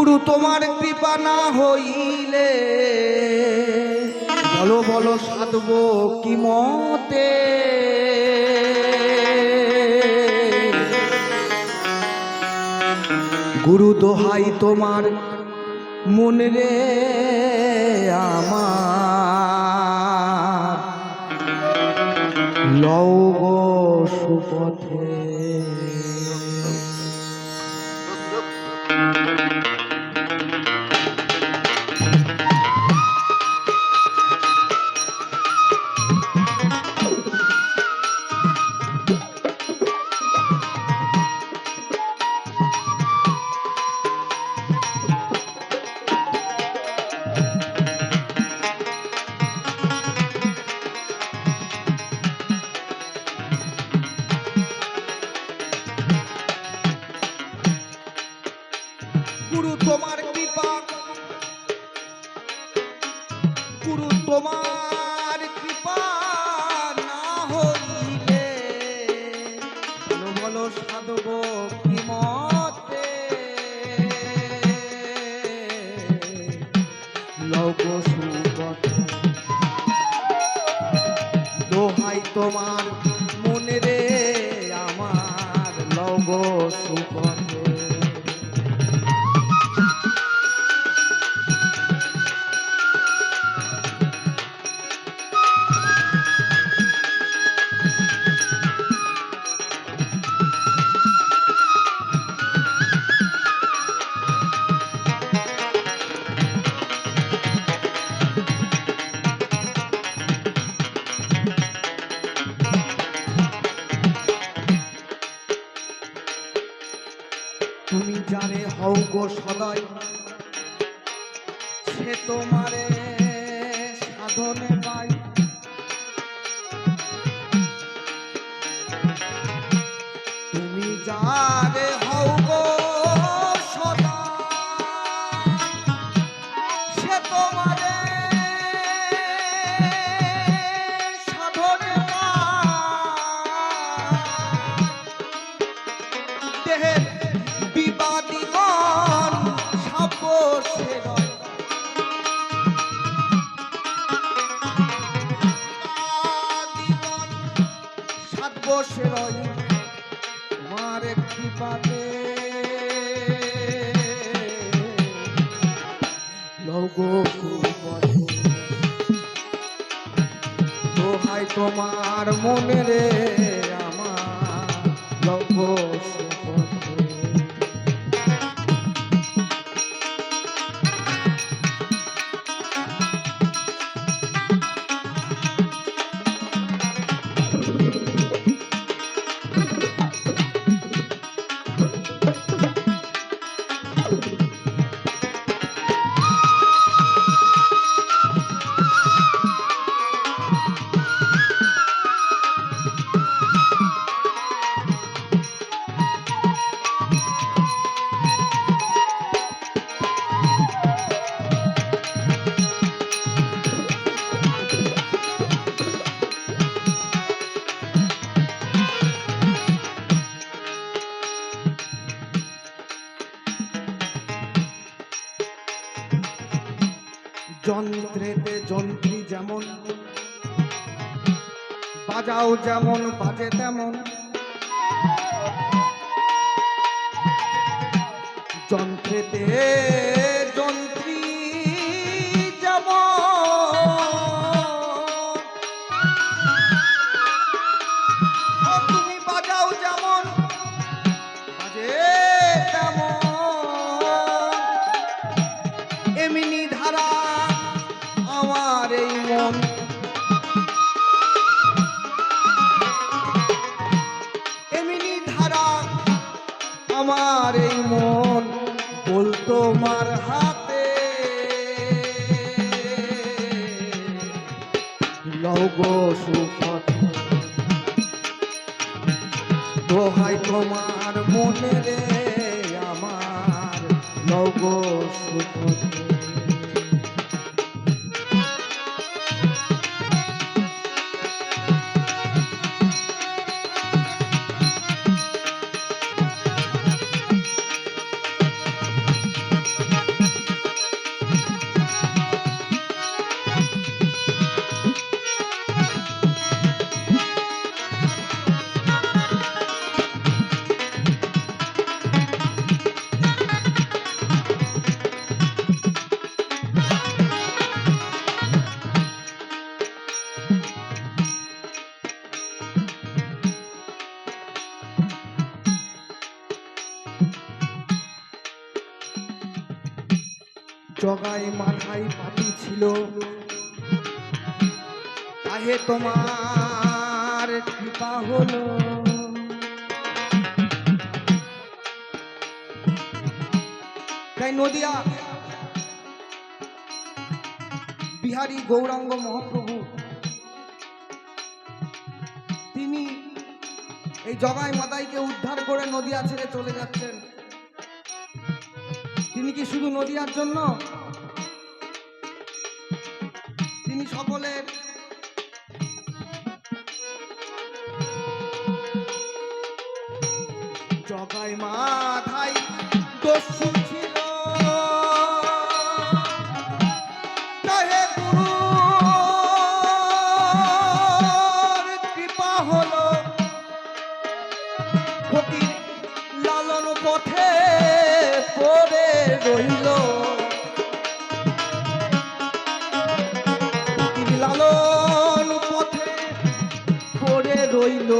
গুরু, তোমার কৃপা না হইলে। বলো বলো, সাধব কি মতে? গুরু দোহাই তোমার মন রে আমার। লও গো সুপথে। লৌক সুপথে। জানে হও গো সদাই সে তোমারে সাধনে পাই বসে রয় তোমার একটি পাতে লগো তোমার মনে রে আমার সুপথে। যন্ত্রেতে যন্ত্রী যেমন বাজাও যেমন বাজে তেমন। যন্ত্রেতে আমার এই মন বল তোমার হাতে। লৌগো সুপথ। দোহাই তোমার মনে রে আমার। লৌগো সুপথ। জগাই মাথায় পাপি ছিল। তাহে তোমার কৃপা হলো। তাই নদিয়া, বিহারী গৌরাঙ্গ মহাপ্রভু, তিনি এই জগাই মাতাইকে উদ্ধার করে নদিয়া ছেড়ে চলে যাচ্ছেন। শুধু নদিয়ার জন্য? তিনি সকলের জগায় মাথায় দস্যু ছিল রইল।